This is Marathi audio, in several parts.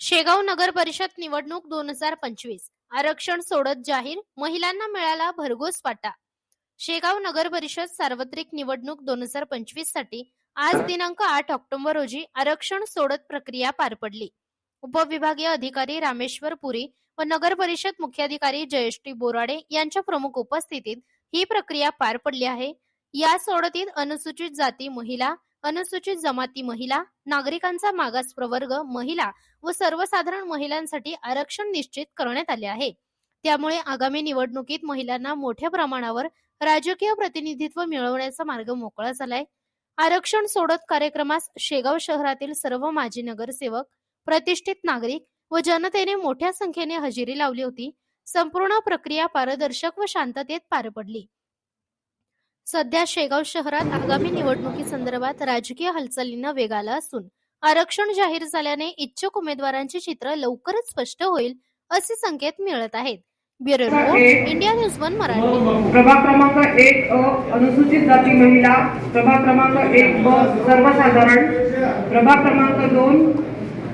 शेगाव नगर परिषद निवडणूक दोन हजार पंचवीस. आरक्षण सोडत जाहीर महिलांना मिळाला भरघोस वाटा. शेगाव नगर परिषद सार्वत्रिक निवडणूक दोन हजार पंचवीससाठी आज दिनांक आठ ऑक्टोबर रोजी आरक्षण सोडत प्रक्रिया पार पडली. उपविभागीय अधिकारी रामेश्वर पुरी व नगर परिषद मुख्याधिकारी जयश्री बोराडे यांच्या प्रमुख उपस्थितीत ही प्रक्रिया पार पडली आहे. या सोडतीत अनुसूचित जाती महिला अनुसूचित जमाती महिला नागरिकांचा मागास प्रवर्ग महिला व सर्वसाधारण महिलांसाठी आरक्षण निश्चित करण्यात आले आहे. त्यामुळे आगामी निवडणुकीत महिलांना मोठ्या प्रमाणावर राजकीय प्रतिनिधित्व मिळवण्याचा मार्ग मोकळा झालाय. आरक्षण सोडत कार्यक्रमास शेगाव शहरातील सर्व माजी नगरसेवक प्रतिष्ठित नागरिक व जनतेने मोठ्या संख्येने हजेरी लावली होती. संपूर्ण प्रक्रिया पारदर्शक व शांततेत पार पडली. सध्या शेगाव शहरात आगामी निवडणुकीसंदर्भात राजकीय हालचालींना वेग आला असून आरक्षण जाहीर झाल्याने इच्छुक उमेदवारांचे चित्र लवकरच स्पष्ट होईल असे संकेत मिळत आहेत. Bureau report India News one Marathi. प्रभाग क्रमांक एक अ अनुसूचित जाती महिला प्रभाग क्रमांक एक ब सर्वसाधारण. प्रभाग क्रमांक दोन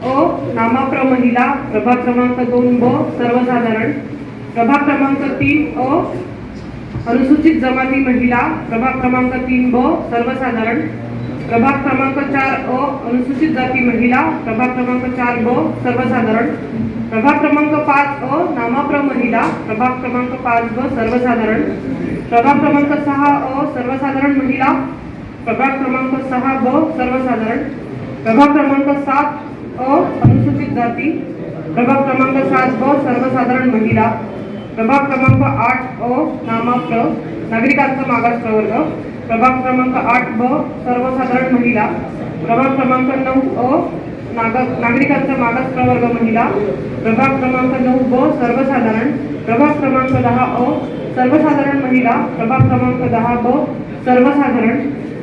अ नामाप्र महिला प्रभाग क्रमांक दोन ब सर्वसाधारण. प्रभाग क्रमांक तीन अ अनुसूचित जमाती महिला प्रभाग क्रमांक तीन ब सर्वसाधारण. प्रभाग क्रमांक चार अ अनुसूचित जाती महिला प्रभाग क्रमांक चार ब सर्वसाधारण. प्रभाग क्रमांक पाच अ नामाप्र महिला प्रभाग क्रमांक पाच ब सर्वसाधारण. प्रभाग क्रमांक सहा अ सर्वसाधारण महिला प्रभाग क्रमांक सहा ब सर्वसाधारण. प्रभाग क्रमांक सात अ अनुसूचित जाती. प्रभाग क्रमांक सात ब सर्वसाधारण महिला. प्रभाग क्रमांक आठ अ नामाप्र नागरिकांचा मागास प्रवर्ग. प्रभाग क्रमांक आठ ब सर्वसाधारण महिला. प्रभाग क्रमांक नऊ अ नाग नागरिकांचा मागास प्रवर्ग महिला. प्रभाग क्रमांक नऊ ब सर्वसाधारण. प्रभाग क्रमांक दहा अ सर्वसाधारण महिला. प्रभाग क्रमांक दहा ब सर्वसाधारण.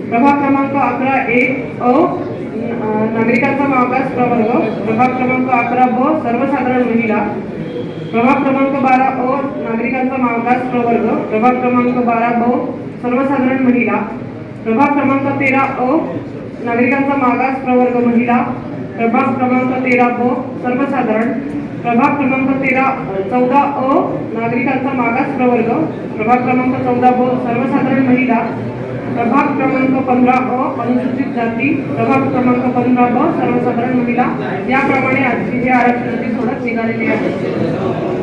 प्रभाग क्रमांक अकरा एक अ नागरिकांचा मागास प्रवर्ग. प्रभाग क्रमांक अकरा ब सर्वसाधारण महिला. प्रभाग क्रमांक बारा अ नागरिकांचा मागास प्रवर्ग प्रभाग क्रमांक बारा ब सर्वसाधारण महिला प्रभाग क्रमांक तेरा अ नागरिकांचा मागास प्रवर्ग महिला प्रभाग क्रमांक तेरा ब सर्वसाधारण प्रभाग क्रमांक तेरा चौदा अ नागरिकांचा मागास प्रवर्ग प्रभाग क्रमांक चौदा ब सर्वसाधारण महिला प्रभाग क्रमांक पंधरा अ अनुसूचित जाती प्रभाग क्रमांक पंधरा ब सर्वसाधारण महिला याप्रमाणे आजची हे आरक्षणाची सोडत निघालेली आहे.